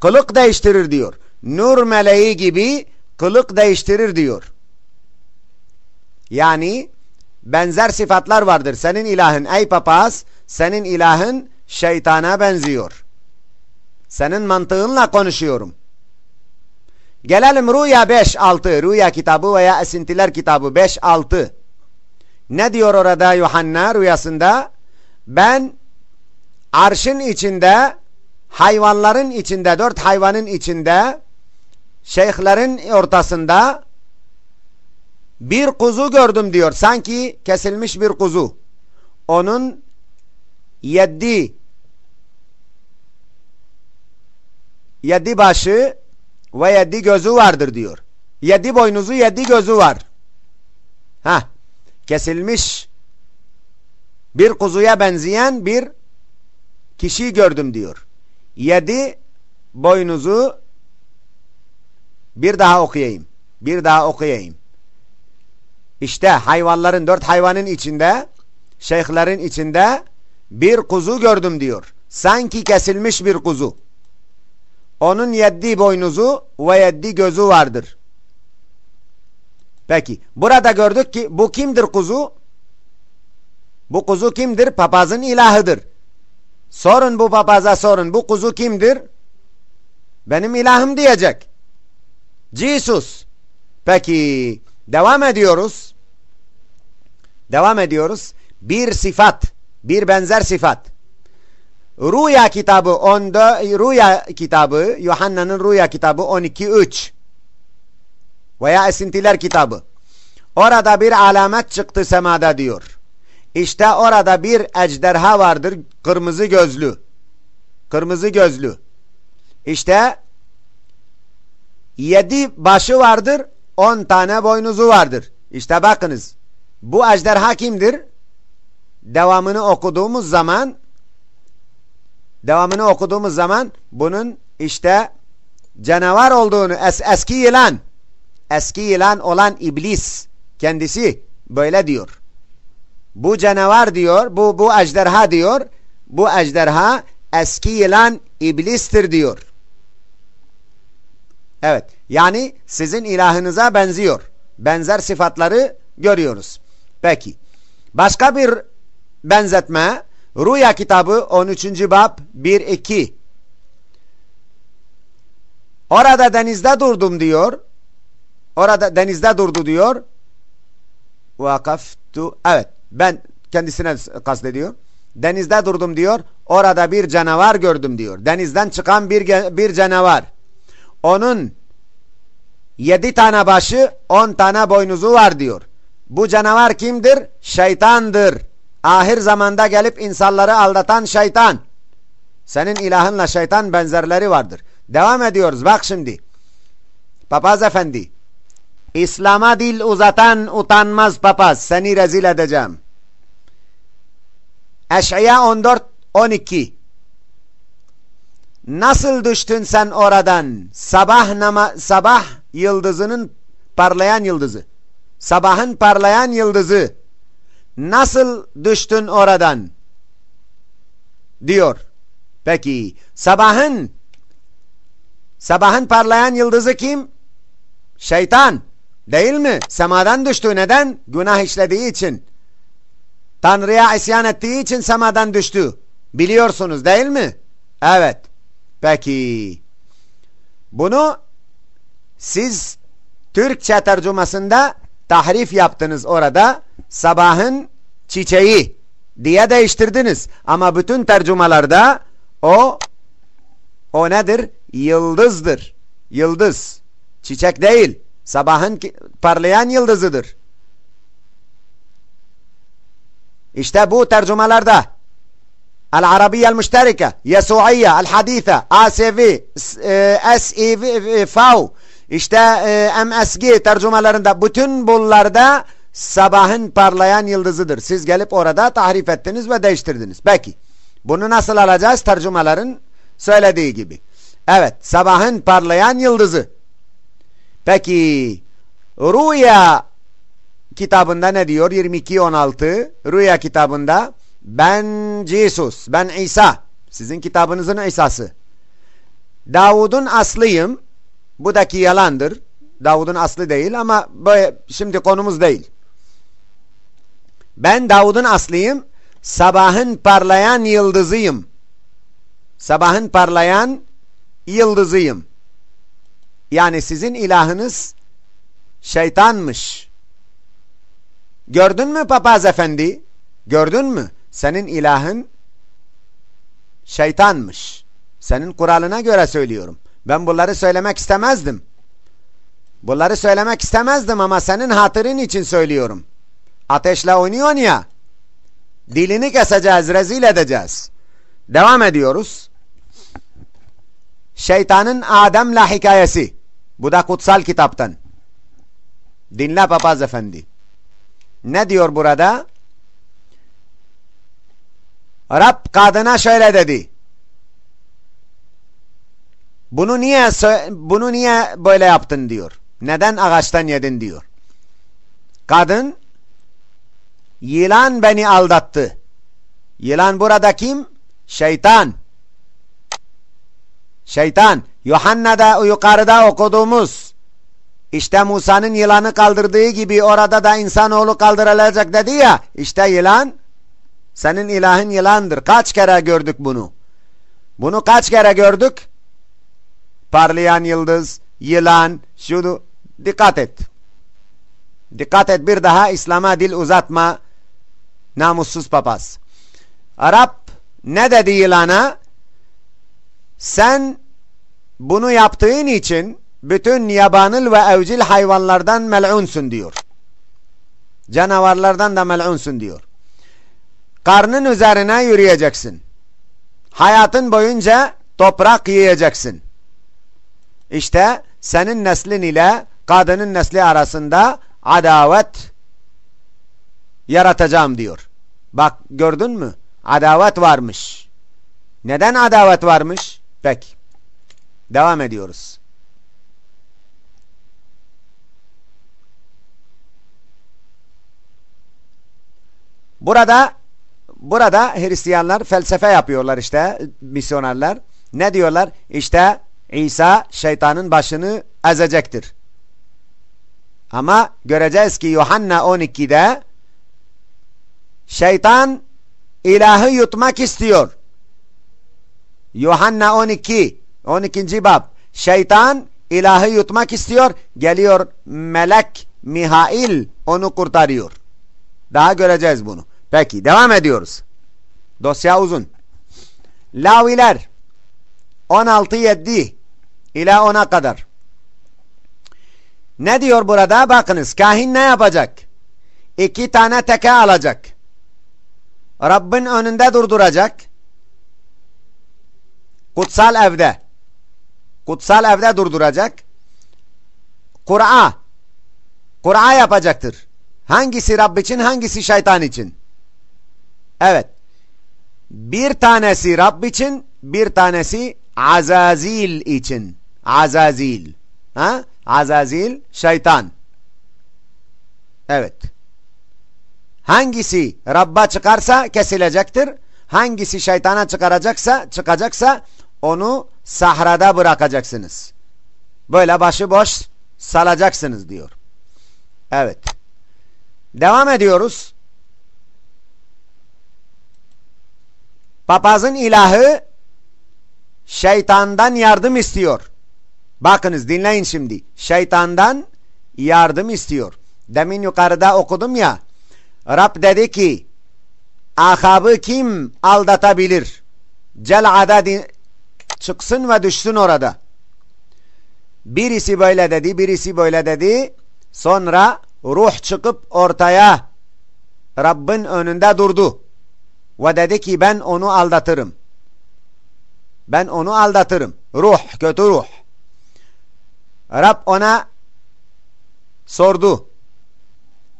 kılık değiştirir diyor. Nur meleği gibi kılık değiştirir diyor. Yani benzer sıfatlar vardır. Senin ilahın ey papaz, senin ilahın şeytana benziyor. Senin mantığınla konuşuyorum. Gelelim Rüya 5-6. Rüya kitabı veya Esintiler kitabı 5-6. Ne diyor orada Yuhanna rüyasında? Ben arşın içinde, hayvanların içinde, dört hayvanın içinde, şeyhlerin ortasında bir kuzu gördüm diyor. Sanki kesilmiş bir kuzu. Onun yedi yedi başı ve yedi gözü vardır diyor. Yedi boynuzu yedi gözü var. Ha, kesilmiş bir kuzuya benzeyen bir kişi gördüm diyor. Yedi boynuzu bir daha okuyayım. Bir daha okuyayım. İşte hayvanların dört hayvanın içinde şeyhlerin içinde bir kuzu gördüm diyor. Sanki kesilmiş bir kuzu. Onun yedi boynuzu ve yedi gözü vardır. Peki burada gördük ki bu kimdir kuzu? Bu kuzu kimdir? Papazın ilahıdır. Sorun bu papaza sorun. Bu kuzu kimdir? Benim ilahım diyecek. Jesus. Peki devam ediyoruz. Devam ediyoruz. Bir sıfat, bir benzer sıfat. Rüya kitabı 14 Rüya kitabı Yuhanna'nın Rüya kitabı 12.3 veya Esintiler kitabı. Orada bir alamet çıktı semada diyor. İşte orada bir ejderha vardır kırmızı gözlü. Kırmızı gözlü. İşte yedi başı vardır on tane boynuzu vardır. İşte bakınız bu ejderha kimdir? Devamını okuduğumuz zaman devamını okuduğumuz zaman bunun işte canavar olduğunu es eski yılan eski yılan olan iblis kendisi böyle diyor. Bu canavar diyor, bu bu ejderha diyor. Bu ejderha eski yılan iblistir diyor. Evet. Yani sizin ilahınıza benziyor. Benzer sıfatları görüyoruz. Peki. Başka bir benzetme Rüya kitabı 13. bab 1-2 Orada denizde durdum diyor. Orada denizde durdu diyor. Vakaftu. Evet. Ben kendisine kastediyor. Denizde durdum diyor. Orada bir canavar gördüm diyor. Denizden çıkan bir, bir canavar. Onun yedi tane başı on tane boynuzu var diyor. Bu canavar kimdir? Şeytandır. Ahir zamanda gelip insanları aldatan şeytan. Senin ilahınla şeytan benzerleri vardır. Devam ediyoruz. Bak şimdi. Papaz efendi. İslam'a dil uzatan utanmaz papaz. Seni rezil edeceğim. Eş'ya 14 12 Nasıl düştün sen oradan? Sabah nama sabah yıldızının parlayan yıldızı. Sabahın parlayan yıldızı. Nasıl düştün oradan? Diyor. Peki sabahın sabahın parlayan yıldızı kim? Şeytan. Değil mi? Semadan düştü. Neden? Günah işlediği için. Tanrı'ya isyan ettiği için semadan düştü. Biliyorsunuz değil mi? Evet. Peki. Bunu siz Türkçe tercümasında tahrif yaptınız orada. Sabahın çiçeği diye değiştirdiniz. Ama bütün tercümalarda o o nedir? Yıldızdır. Yıldız. Çiçek değil. Sabahın parlayan yıldızıdır. İşte bu tercümalarda El-Arabiye el-Müşterike, Yesu'iye, El-Hadife, ASV, SEV, FAV, işte e, MSG tercümalarında bütün bunlarda sabahın parlayan yıldızıdır. Siz gelip orada tahrif ettiniz ve değiştirdiniz. Peki. Bunu nasıl alacağız? Tercümaların söylediği gibi. Evet. Sabahın parlayan yıldızı. Peki Rüya kitabında ne diyor? 22-16 Rüya kitabında ben Jesus, ben İsa. Sizin kitabınızın İsa'sı. Davud'un aslıyım. Budaki yalandır. Davud'un aslı değil ama böyle şimdi konumuz değil. Ben Davud'un aslıyım. Sabahın parlayan yıldızıyım. Sabahın parlayan yıldızıyım. Yani sizin ilahınız şeytanmış. Gördün mü papaz efendi? Gördün mü? Senin ilahın şeytanmış. Senin kuralına göre söylüyorum. Ben bunları söylemek istemezdim. Bunları söylemek istemezdim ama senin hatırın için söylüyorum. Ateşle oynuyorsun ya. Dilini keseceğiz, rezil edeceğiz. Devam ediyoruz. Şeytanın Adem'le hikayesi. Bu da kutsal kitaptan. Dinle papaz efendi. Ne diyor burada? Rab kadına şöyle dedi. Bunu niye bunu niye böyle yaptın diyor. Neden ağaçtan yedin diyor. Kadın yılan beni aldattı. Yılan burada kim? Şeytan. Şeytan. Yuhanna'da yukarıda okuduğumuz işte Musa'nın yılanı kaldırdığı gibi orada da insanoğlu kaldırılacak dedi ya işte yılan senin ilahın yılandır. Kaç kere gördük bunu? Bunu kaç kere gördük? Parlayan yıldız, yılan, şunu dikkat et. Dikkat et bir daha İslam'a dil uzatma namussuz papaz. Arap ne dedi yılana? Sen bunu yaptığın için bütün yabanıl ve evcil hayvanlardan mel'unsun diyor. Canavarlardan da mel'unsun diyor. Karnın üzerine yürüyeceksin. Hayatın boyunca toprak yiyeceksin. İşte senin neslin ile kadının nesli arasında adavet yaratacağım diyor. Bak gördün mü? Adavet varmış. Neden adavet varmış? Peki. Devam ediyoruz. Burada burada Hristiyanlar felsefe yapıyorlar işte misyonerler. Ne diyorlar? İşte İsa şeytanın başını ezecektir. Ama göreceğiz ki Yuhanna 12'de şeytan ilahı yutmak istiyor. Yuhanna 12 12. bab şeytan ilahı yutmak istiyor. Geliyor melek Mihail onu kurtarıyor. Daha göreceğiz bunu. Peki devam ediyoruz. Dosya uzun. Laviler 16.7 ila 10'a kadar. Ne diyor burada? Bakınız kahin ne yapacak? İki tane teke alacak. Rabbin önünde durduracak. Kutsal evde. Kutsal evde durduracak. Kur'a. Kur'a yapacaktır. Hangisi Rabb için hangisi şeytan için? Evet. Bir tanesi Rabb için bir tanesi Azazil için. Azazil. Ha? Azazil şeytan. Evet. Hangisi Rabb'a çıkarsa kesilecektir. Hangisi şeytana çıkaracaksa, çıkacaksa onu sahrada bırakacaksınız. Böyle başıboş salacaksınız diyor. Evet. Devam ediyoruz. Papazın ilahı şeytandan yardım istiyor. Bakınız dinleyin şimdi. Şeytandan yardım istiyor. Demin yukarıda okudum ya. Rab dedi ki Ahab'ı kim aldatabilir? Cel'ada çıksın ve düşsün orada. Birisi böyle dedi, birisi böyle dedi. Sonra ruh çıkıp ortaya Rabbin önünde durdu. Ve dedi ki ben onu aldatırım. Ben onu aldatırım. Ruh, kötü ruh. Rab ona sordu.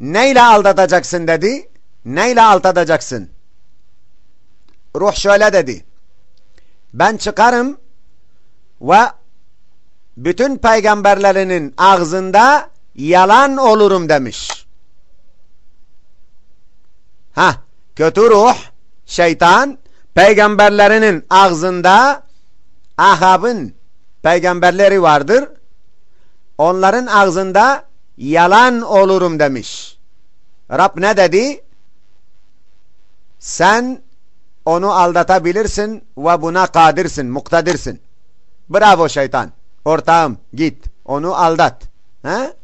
Neyle aldatacaksın dedi. Neyle aldatacaksın? Ruh şöyle dedi. Ben çıkarım ve bütün peygamberlerinin ağzında yalan olurum demiş. Ha, kötü ruh, şeytan peygamberlerinin ağzında Ahab'ın peygamberleri vardır. Onların ağzında yalan olurum demiş. Rab ne dedi? Sen onu aldatabilirsin ve buna kadirsin, muktadirsin. Bravo şeytan. Ortağım git onu aldat. He?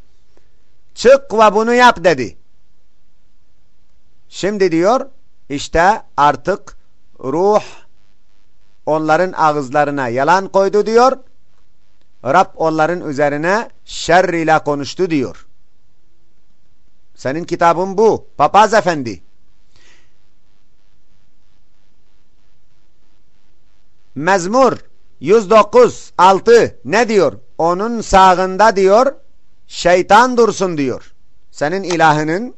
Çık ve bunu yap dedi. Şimdi diyor işte artık ruh onların ağızlarına yalan koydu diyor. Rab onların üzerine şer ile konuştu diyor. Senin kitabın bu. Papaz efendi. Mezmur 109 6 ne diyor? Onun sağında diyor şeytan dursun diyor. Senin ilahının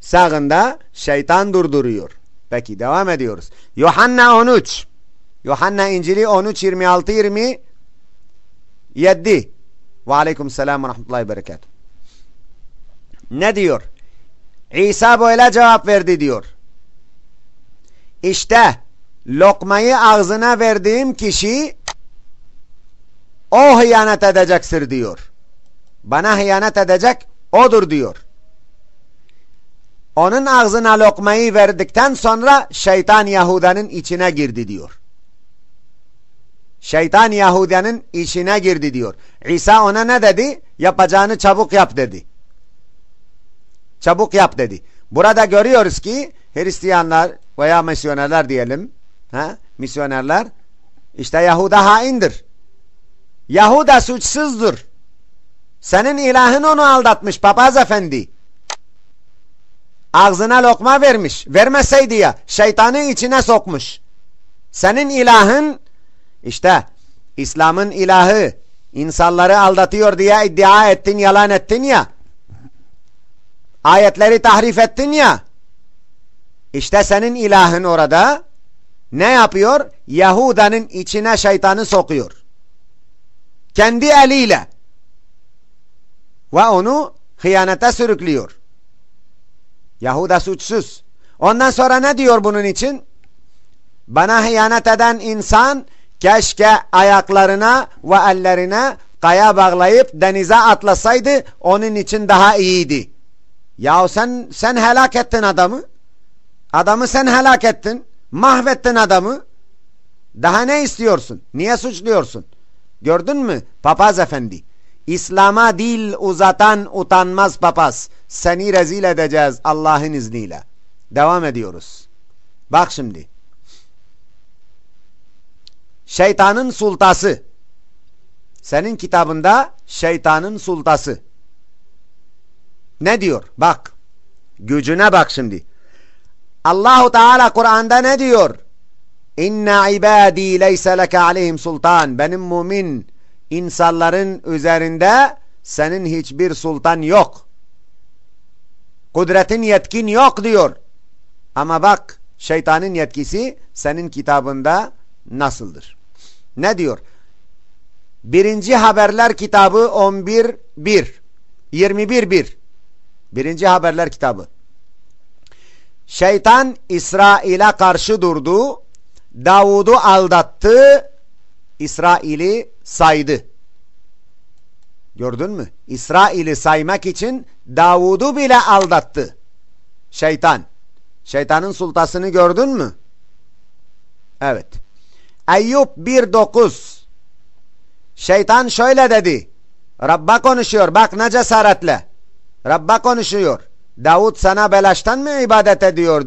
sağında şeytan durduruyor. Peki devam ediyoruz. Yuhanna 13 Yuhanna İncili 13 26 27 Ve aleyküm selam ve rahmetullahi ve berekatuhu. Ne diyor? İsa böyle cevap verdi diyor. İşte lokmayı ağzına verdiğim kişi o hıyanet edecektir diyor. Bana hıyanet edecek odur diyor. Onun ağzına lokmayı verdikten sonra şeytan Yahuda'nın içine girdi diyor. Şeytan Yahuda'nın içine girdi diyor. İsa ona ne dedi? Yapacağını çabuk yap dedi. Çabuk yap dedi. Burada görüyoruz ki Hristiyanlar veya misyonerler diyelim. Ha? Misyonerler işte Yahuda haindir. Yahuda suçsuzdur. Senin ilahın onu aldatmış papaz efendi. Ağzına lokma vermiş. Vermeseydi ya şeytanı içine sokmuş. Senin ilahın işte İslam'ın ilahı insanları aldatıyor diye iddia ettin yalan ettin ya. Ayetleri tahrif ettin ya. İşte senin ilahın orada ne yapıyor? Yahuda'nın içine şeytanı sokuyor. Kendi eliyle. Ve onu hıyanete sürüklüyor. Yahuda suçsuz. Ondan sonra ne diyor bunun için? Bana hıyanet eden insan keşke ayaklarına ve ellerine kaya bağlayıp denize atlasaydı onun için daha iyiydi. Ya sen sen helak ettin adamı. Adamı sen helak ettin. Mahvettin adamı. Daha ne istiyorsun? Niye suçluyorsun? Gördün mü papaz efendi? İslam'a dil uzatan utanmaz papaz. Seni rezil edeceğiz Allah'ın izniyle. Devam ediyoruz. Bak şimdi. Şeytanın sultası. Senin kitabında şeytanın sultası. Ne diyor? Bak. Gücüne bak şimdi. Allahu Teala Kur'an'da ne diyor? İnne ibadi leyse leke aleyhim sultan. Benim mümin insanların üzerinde senin hiçbir sultan yok. Kudretin yetkin yok diyor. Ama bak şeytanın yetkisi senin kitabında nasıldır? Ne diyor? Birinci Haberler kitabı 11.1 21.1 Birinci Haberler kitabı Şeytan İsrail'e karşı durdu. Davud'u aldattı. İsrail'i saydı. Gördün mü? İsrail'i saymak için Davud'u bile aldattı. Şeytan. Şeytanın sultasını gördün mü? Evet. Eyyub 1.9 Şeytan şöyle dedi. Rabba konuşuyor. Bak ne cesaretle. Rabba konuşuyor. Davud sana belaştan mı ibadet ediyor diyor.